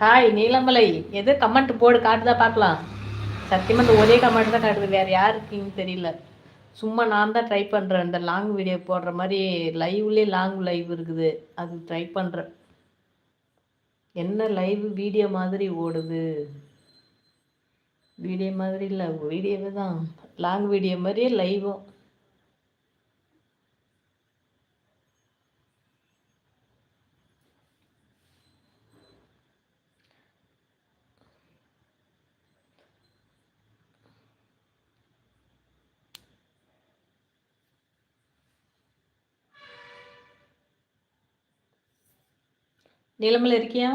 Hi Neelamalai எது comment போடு காட்டுதா பார்க்கலாம். சத்தியமாக இந்த ஒரே கமெண்ட் தான் காட்டுது. வேறு யாருக்குன்னு தெரியல. சும்மா நான் தான் ட்ரை பண்ணுறேன் இந்த லாங் வீடியோ போடுற மாதிரி லைவ்லேயே லாங் லைவ் இருக்குது. அது ட்ரை பண்ணுறேன் என்ன லைவ் வீடியோ மாதிரி ஓடுது? வீடியோ மாதிரி இல்லை வீடியோவே தான். லாங் வீடியோ மாதிரியே லைவும் நிலமில் இருக்கியா?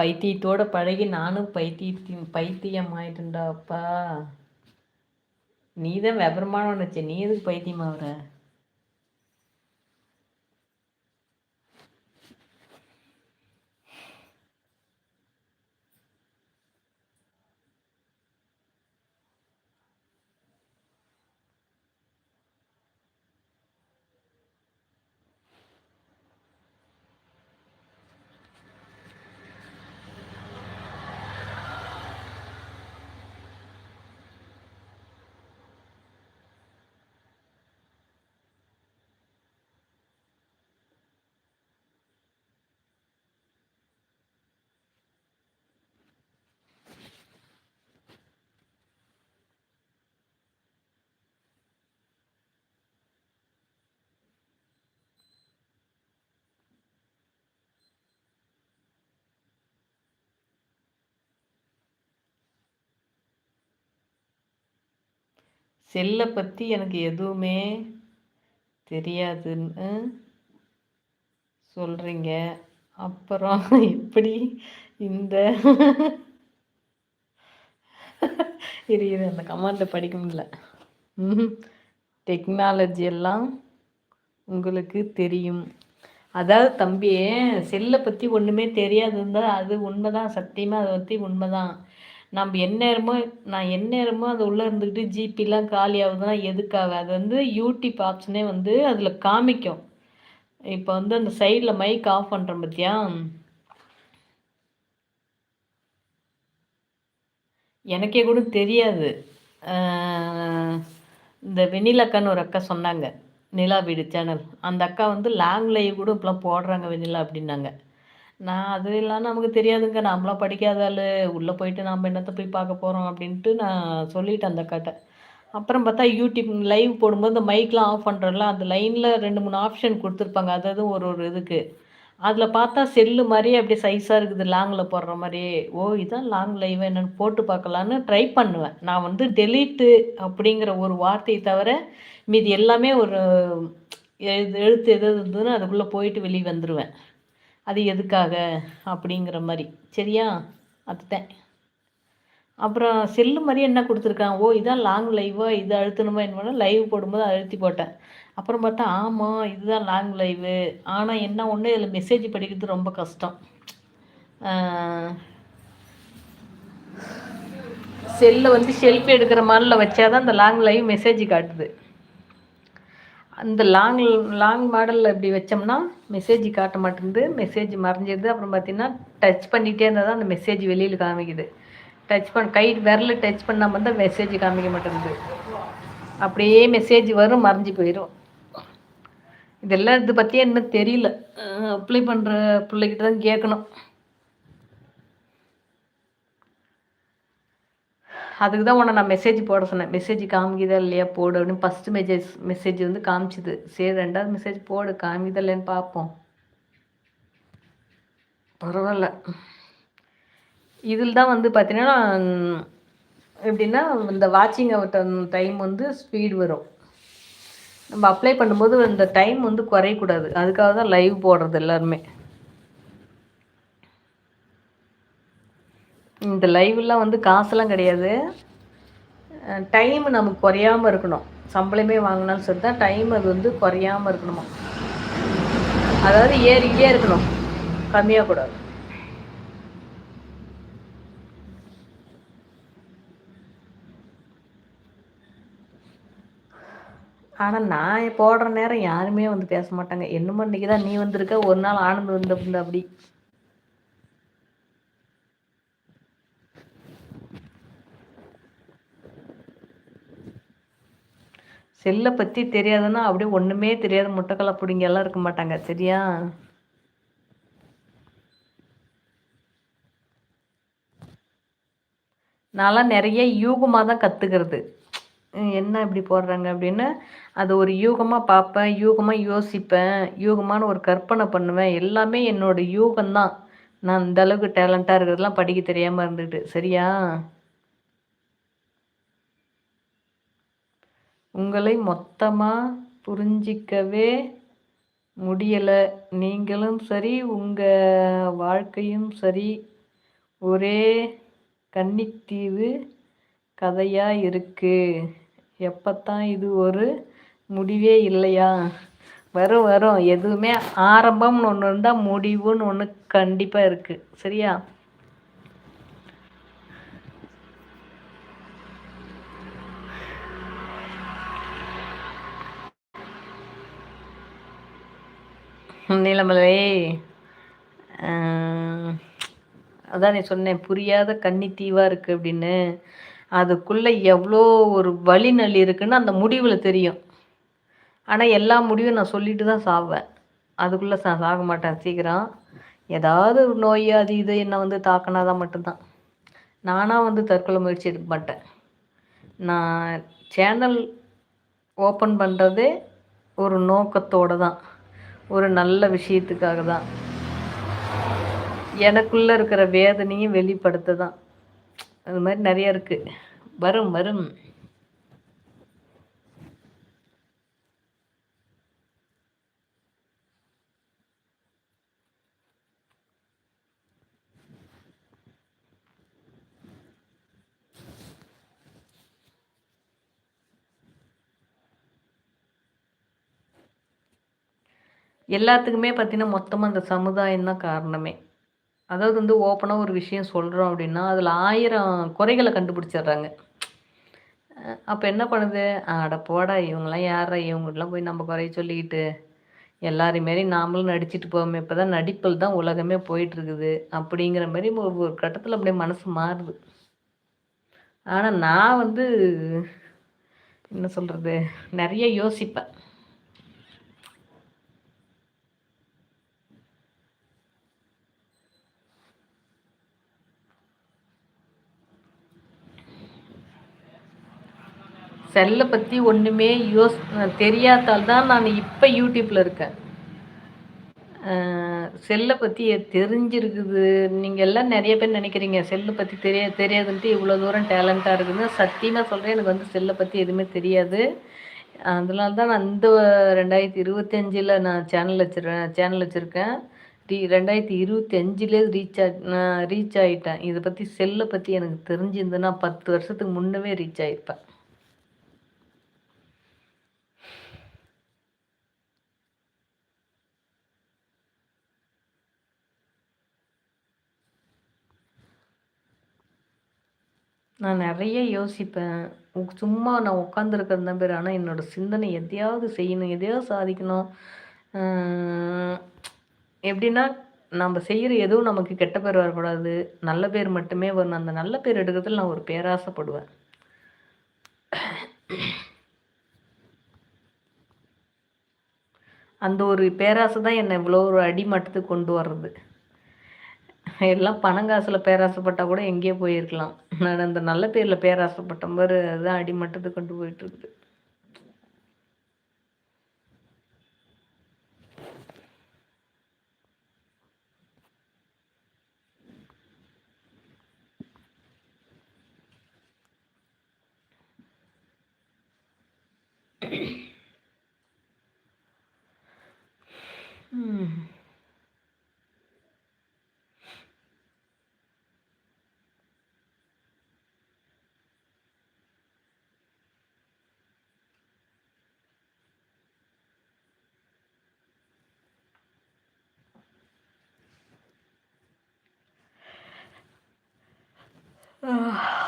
பைத்தியத்தோட பழகி நானும் பைத்தியத்தின் பைத்தியம் ஆயிட்டுண்டாப்பா நீ தான் விபரமான நினச்ச. நீ எதுக்கு பைத்தியம் ஆகுற செல்லை பற்றி எனக்கு எதுவுமே தெரியாதுன்னு சொல்கிறீங்க அப்புறம் எப்படி இந்த இரு இரு அந்த கமாண்டை படிக்க முடியல. டெக்னாலஜி எல்லாம் உங்களுக்கு தெரியும். அதாவது தம்பி செல்லை பற்றி ஒன்றுமே தெரியாதுன்னு அது உண்மைதான். சத்தியமாக அதை பற்றி உண்மைதான். நம்ம எந்நேரமோ நான் எந்நேரமோ அது உள்ளே இருந்துக்கிட்டு ஜிபிலாம் காலி ஆகுதுன்னா எதுக்காக? அது வந்து யூடியூப் ஆப்ஷனே வந்து அதில் காமிக்கும். இப்போ வந்து அந்த சைடில் மைக் ஆஃப் பண்ணுறோம் பார்த்தியா எனக்கே கூட தெரியாது. இந்த வெண்ணிலக்கான்னு ஒரு அக்கா சொன்னாங்க. நிலா வீடு சேனல் அந்த அக்கா வந்து லாங் லைவ் கூட இப்போலாம் போடுறாங்க வெண்ணிலா அப்படின்னாங்க. நான் அது இல்லாமல் நமக்கு தெரியாதுங்க. நம்மளாம் படிக்காத ஆள் உள்ளே போயிட்டு நாம் என்னத்தை போய் பார்க்க போகிறோம் அப்படின்ட்டு நான் சொல்லிட்டேன் அந்த அக்காட்ட அப்புறம் பார்த்தா யூடியூப் லைவ் போடும்போது இந்த மைக்லாம் ஆஃப் பண்ணுறோம்ல அந்த லைனில் ரெண்டு மூணு ஆப்ஷன் கொடுத்துருப்பாங்க. அதாவது ஒரு ஒரு இதுக்கு. அதில் பார்த்தா செல்லு மாதிரியே அப்படியே சைஸாக இருக்குது. லாங்கில் போடுற மாதிரியே. ஓ இதான் லாங் லைவ் என்னென்னு போட்டு பார்க்கலான்னு ட்ரை பண்ணுவேன். நான் வந்து டெலீட்டு அப்படிங்கிற ஒரு வார்த்தையை தவிர மீதி எல்லாமே ஒரு எழுத்து எது இருந்ததுன்னு அதுக்குள்ளே போயிட்டு வெளியே வந்துடுவேன் அது எதுக்காக அப்படிங்கிற மாதிரி. சரியா? அதுதான் அப்புறம் செல்லு மாதிரி என்ன கொடுத்துருக்கான்? ஓ இதான் லாங் லைவா இது அழுத்தணுமா என்ன லைவ் போடும்போது அழுத்தி போட்டேன். அப்புறம் பார்த்தா ஆமாம் இதுதான் லாங் லைவு ஆனால் என்ன ஒன்று இதில் மெசேஜ் படிக்கிறது ரொம்ப கஷ்டம். செல்லை வந்து செல்ஃபி எடுக்கிற மாதிரில வச்சாதான் அந்த லாங் லைவ் மெசேஜ் காட்டுது. அந்த லாங் லாங் மாடலில் இப்படி வச்சோம்னா மெசேஜ் காட்ட மாட்டேங்குது. மெசேஜ் மறைஞ்சிடுது அப்புறம் பார்த்திங்கன்னா டச் பண்ணிகிட்டே இருந்தால் தான் அந்த மெசேஜ் வெளியில் காமிக்குது. டச் பண்ண கை விரலில் டச் பண்ணாமல் தான் மெசேஜ் காமிக்க மாட்டேங்குது. அப்படியே மெசேஜ் வரும் மறைஞ்சு போயிடும் இதெல்லாம் இதை பற்றியே இன்னும் தெரியல. அப்ளை பண்ணுற பிள்ளைகிட்ட தான் கேட்கணும். அதுக்கு தான் உன்னை நான் மெசேஜ் போட சொன்னேன். மெசேஜ் காமிக்குதா இல்லையா? போடு அப்படின்னு ஃபஸ்ட்டு மெசேஜ் மெசேஜ் வந்து காமிச்சிது. சரி ரெண்டாவது மெசேஜ் போடு. காமிக்குதா இல்லையான்னு பார்ப்போம் பரவாயில்ல. இதில் தான் வந்து பார்த்தீங்கன்னா எப்படின்னா இந்த வாட்சிங் டைம் வந்து ஸ்பீடு வரும். நம்ம அப்ளை பண்ணும்போது இந்த டைம் வந்து குறையக்கூடாது. அதுக்காக தான் லைவ் போடுறது எல்லாருமே. இந்த லைவ்லாம் வந்து காசெல்லாம் கிடையாது. டைம் நமக்கு குறையாமல் இருக்கணும். சம்பளமே வாங்கினாலும் சரி தான் டைம் அது வந்து குறையாமல் இருக்கணுமா? அதாவது ஏறிக்கிட்டே இருக்கணும். கம்மியாக கூடாது ஆனால் நான் போடுற நேரம் யாருமே வந்து பேச மாட்டாங்க. என்னமோ இன்றைக்கி தான் நீ வந்திருக்க ஒரு நாள் ஆனந்த் வந்து அப்படி. செல்லை பற்றி தெரியாதுன்னா அப்படியே ஒன்றுமே தெரியாத முட்டைக்கலை பிடிங்க எல்லாம் இருக்க மாட்டாங்க சரியா? நான்லாம் நிறைய யூகமாக தான் கற்றுக்கிறது என்ன இப்படி போடுறாங்க அப்படின்னு அது ஒரு யூகமாக பார்ப்பேன் யூகமாக யோசிப்பேன் யூகமான ஒரு கற்பனை பண்ணுவேன். எல்லாமே என்னோட யூகம்தான். நான் இந்தளவுக்கு டேலண்ட்டாக இருக்கிறதுலாம் படிக்க தெரியாமல் இருந்துட்டு சரியா? உங்களை மொத்தமாக புரிஞ்சிக்கவே முடியலை. நீங்களும் சரி உங்கள் வாழ்க்கையும் சரி. ஒரே கன்னித்தீவு கதையாக இருக்குது எப்போத்தான் இது ஒரு முடிவே இல்லையா? வரும் வரும். எதுவுமே ஆரம்பம்னு ஒன்று இருந்தால் முடிவுன்னு ஒன்று கண்டிப்பாக இருக்குது சரியா? நீலமலை அதான் நீ சொன்னேன் புரியாத கன்னித்தீவாக இருக்குது அப்படின்னு. அதுக்குள்ளே எவ்வளோ ஒரு வழி நல்லி இருக்குன்னு அந்த முடிவில் தெரியும். ஆனால் எல்லா முடிவும் நான் சொல்லிட்டு தான் சாவேன் அதுக்குள்ளே நான் சாக மாட்டேன் சீக்கிரம். ஏதாவது ஒரு நோய் அது இது என்னை வந்து தாக்கினா தான் மட்டும்தான். நானாக வந்து தற்கொலை முயற்சி எடுக்க மாட்டேன். நான் சேனல் ஓப்பன் பண்ணுறதே ஒரு நோக்கத்தோடு தான். ஒரு நல்ல விஷயத்துக்காக தான் எனக்குள்ளே இருக்கிற வேதனையும் வெளிப்படுத்த தான் அது மாதிரி நிறைய இருக்குது வரும் வரும். எல்லாத்துக்குமே பார்த்தீங்கன்னா மொத்தமாக அந்த சமுதாயம் தான் காரணமே. அதாவது வந்து ஓப்பனாக ஒரு விஷயம் சொல்கிறோம் அப்படின்னா அதில் ஆயிரம் குறைகளை கண்டுபிடிச்சிடுறாங்க. அப்போ என்ன பண்ணுது? அட போடா இவங்களாம் யாரா இவங்ககிட்டலாம் போய் நம்ம குறைய சொல்லிக்கிட்டு எல்லாரையும் மாரி நாமளும் நடிச்சிட்டு போவோமே. இப்போ தான் நடிப்பில் தான் உலகமே போயிட்டுருக்குது அப்படிங்கிற மாதிரி ஒரு கட்டத்தில் அப்படியே மனசு மாறுது. ஆனால் நான் வந்து என்ன சொல்கிறது நிறைய யோசிப்பேன். செல்லை பற்றி ஒன்றுமே யோஸ் தெரியாதால் தான் நான் இப்போ யூடியூப்பில் இருக்கேன். செல்லை பற்றி தெரிஞ்சிருக்குது. நீங்கள் எல்லாம் நிறைய பேர் நினைக்கிறீங்க செல்லை பற்றி தெரிய தெரியாதுன்ட்டு இவ்வளோ தூரம் டேலண்ட்டாக இருக்குதுன்னு. சத்தியமாக சொல்கிறேன் எனக்கு வந்து செல்லை பற்றி எதுவுமே தெரியாது. அதனால தான் நான் இந்த ரெண்டாயிரத்தி இருபத்தஞ்சில் நான் சேனல் வச்சுருக்கேன் சேனல் வச்சுருக்கேன். ரீ ரெண்டாயிரத்தி இருபத்தி அஞ்சுலேயே ரீச் ஆ நான் ரீச் ஆகிட்டேன் இதை பற்றி செல்லை பற்றி எனக்கு தெரிஞ்சிருந்தேன்னா பத்து வருஷத்துக்கு முன்னவே ரீச் ஆகிருப்பேன் நான் நிறைய யோசிப்பேன். சும்மா நான் உட்காந்துருக்கிறது தான் பேர். ஆனால் என்னோடய சிந்தனை எதையாவது செய்யணும் எதையாவது சாதிக்கணும். எப்படின்னா நம்ம செய்கிற எதுவும் நமக்கு கெட்ட பேர் வரக்கூடாது. நல்ல பேர் மட்டுமே வரணும். அந்த நல்ல பேர் எடுக்கிறதுல நான் ஒரு பேராசைப்படுவேன். அந்த ஒரு பேராசை தான் என்னை இவ்வளோ ஒரு அடிமட்டத்துக்கு கொண்டு வர்றது. எல்லாம் பணங்காசில் பேராசைப்பட்டால் கூட எங்கேயோ போயிருக்கலாம். நான் அந்த நல்ல பேரில் பேராசைப்பட்ட மாதிரி அதுதான் அடிமட்டத்துக்கு கொண்டு போயிட்டுருக்குது Ugh.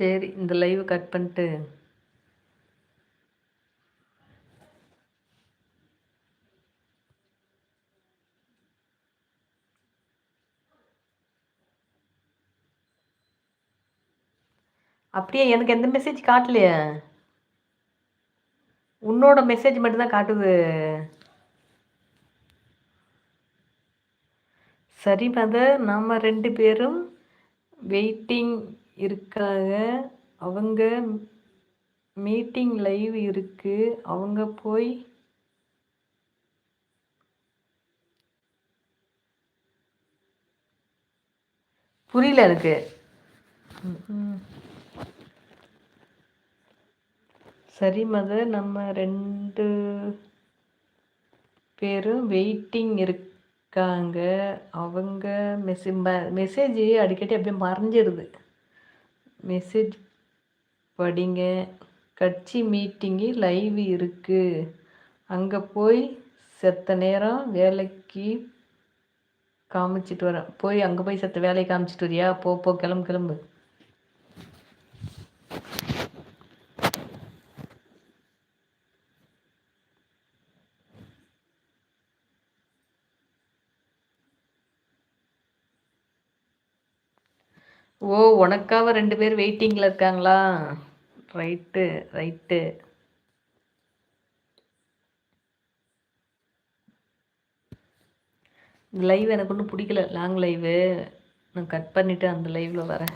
சரி இந்த லைவ் கட் பண்ணிட்டு. அப்படியே எனக்கு எந்த மெசேஜ் காட்டலையே? உன்னோட மெசேஜ் மட்டும்தான் காட்டுது. சரி மதர் நாம் ரெண்டு பேரும் வெயிட்டிங் இருக்காங்க. அவங்க மீட்டிங் லைவ் இருக்கு. அவங்க போய் புரியல எனக்கு. சரி மத நம்ம ரெண்டு பேரும் வெயிட்டிங் இருக்காங்க. அவங்க மெசே மெசேஜ் அடிக்கடி அப்படியே மறைஞ்சிடுது மெசேஜ் படிங்க. கட்சி மீட்டிங்கு லைவ் இருக்குது அங்கே போய் செத்த நேரம் வேலைக்கு காமிச்சிட்டு வரேன். போய் அங்கே போய் செத்த வேலையை காமிச்சிட்டு வரியா? போ போ கிளம்பு கிளம்பு. ஓ உனக்காக ரெண்டு பேர் வெயிட்டிங்கில் இருக்காங்களா? ரைட்டு ரைட்டு லைவ் எனக்கு ஒன்றும் பிடிக்கல. லாங் லைவு நான் கட் பண்ணிவிட்டு அந்த லைவில் வரேன்.